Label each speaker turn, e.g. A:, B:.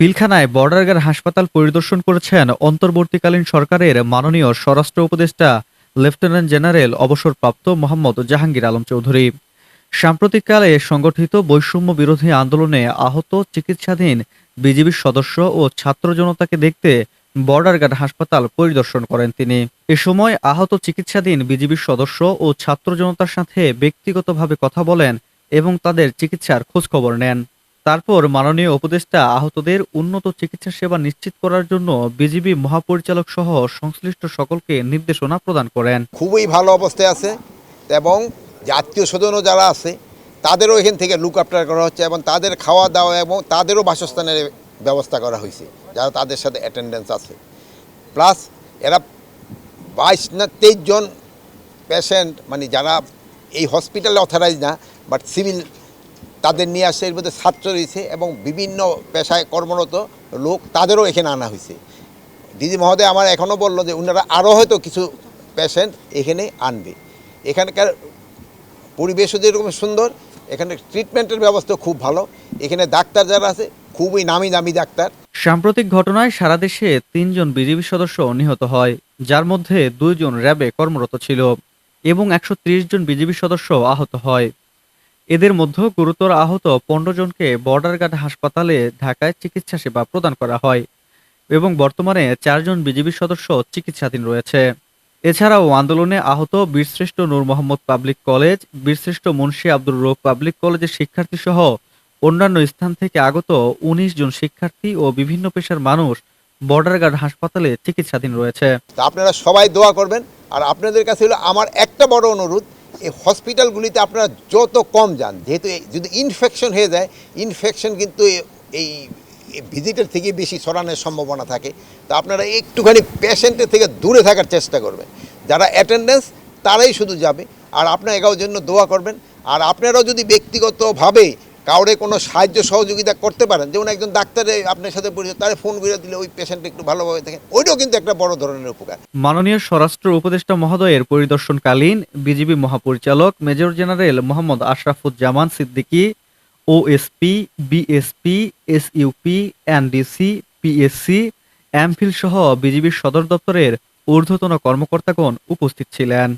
A: পিলখানায় border guard হাসপাতাল পরিদর্শন করেছেন অন্তর্বর্তীকালীন সরকারের মাননীয় স্বরাষ্ট্র উপদেষ্টা লেফটেন্যান্ট জেনারেল অবসরপ্রাপ্ত মোহাম্মদ জাহাঙ্গীর আলম চৌধুরী। সাম্প্রতিককালে সংগঠিত বৈষম্য বিরোধী আন্দোলনে আহত চিকিৎসাধীন বিজিবির সদস্য ও ছাত্র জনতাকে দেখতে বর্ডার গার্ড হাসপাতাল পরিদর্শন করেন তিনি। এ সময় আহত চিকিৎসাধীন বিজিবির সদস্য ও ছাত্র জনতার সাথে ব্যক্তিগতভাবে কথা বলেন এবং তাদের চিকিৎসার খোঁজখবর নেন। তারপর মাননীয় উপদেষ্টা আহতদের উন্নত চিকিৎসা সেবা নিশ্চিত করার জন্য বিজিবি মহাপরিচালক সহ সংশ্লিষ্ট সকলকে নির্দেশনা প্রদান করেন।
B: খুবই ভালো অবস্থায় আছে এবং যে আত্মীয় স্বজনও যারা আছে, তাদেরও এখান থেকে লুক আফটার করা হচ্ছে এবং তাদের খাওয়া দাওয়া এবং তাদেরও বাসস্থানের ব্যবস্থা করা হয়েছে, যারা তাদের সাথে অ্যাটেন্ডেন্স আছে। প্লাস এরা বাইশ না তেইশ জন পেশেন্ট মানে যারা এই হসপিটালে অথরাইজ না বাট সিভিল তাদের নিয়ে আসছে, এর মধ্যে ছাত্র রয়েছে এবং বিভিন্ন পেশায় কর্মরত লোক তাদেরও এখানে আনা হয়েছে। দিদি মহোদয় আমার এখনও বলল যে ওনারা আরও হয়তো কিছু পেশেন্ট এখানে আনবে। এখানকার পরিবেশও যেরকম সুন্দর, এখানে ট্রিটমেন্টের ব্যবস্থা খুব ভালো। এখানে ডাক্তার যারা আছে, খুবই নামি দামি ডাক্তার।
A: সাম্প্রতিক ঘটনায় সারা দেশে তিনজন বিজিবি সদস্য নিহত হয়, যার মধ্যে দুইজন র্যাবে কর্মরত ছিল এবং একশো ত্রিশ জন বিজিবি সদস্য আহত হয়। এদের মধ্যে গুরুতর আহত পনেরো জনকে বর্ডার গার্ড হাসপাতালে ঢাকায় চিকিৎসা সেবা প্রদান করা হয় এবং বর্তমানে চারজন বিজিবি সদস্য চিকিৎসাধীন রয়েছে। এছাড়াও আন্দোলনে আহত বীরশ্রেষ্ঠ নূর মোহাম্মদ পাবলিক কলেজ, বীরশ্রেষ্ঠ মুন্সী আব্দুর রৌফ পাবলিক কলেজের শিক্ষার্থী সহ অন্যান্য স্থান থেকে আগত উনিশ জন শিক্ষার্থী ও বিভিন্ন পেশার মানুষ বর্ডার গার্ড হাসপাতালে চিকিৎসাধীন রয়েছে।
B: আপনারা সবাই দোয়া করবেন। আর আপনাদের কাছে হলো আমার একটা বড় অনুরোধ এই হসপিটালগুলিতে আপনারা যত কম যান, যেহেতু যদি ইনফেকশন হয়ে যায় ইনফেকশন কিন্তু এই ভিজিটের থেকে বেশি ছড়ানোর সম্ভাবনা থাকে। তো আপনারা একটুখানি পেশেন্টের থেকে দূরে থাকার চেষ্টা করবেন। যারা অ্যাটেন্ডেন্স তারাই শুধু যাবে। আর আপনার এগারোর জন্য দোয়া করবেন। আর আপনারাও যদি ব্যক্তিগতভাবে কাউরে কোনো সাহায্য সহযোগিতা করতে পারেন। যেমন একজন ডাক্তারে আপনার সাথে পরিচিত তারে ফোন করে দিলে ওই পেশেন্ট একটু ভালোভাবে থাকে ওইটাও কিন্তু একটা বড় ধরনের উপকার।
A: মাননীয় স্বরাষ্ট্র উপদেষ্টা মহোদয়ের পরিদর্শনকালীন বিজিবি মহাপরিচালক major general Mohammad Ashrafuzzaman Siddiqui OSP BSP SUP NDC PSC MPhil সহ বিজিবির সদর দপ্তরের ঊর্ধ্বতন কর্মকর্তাগণ উপস্থিত ছিলেন।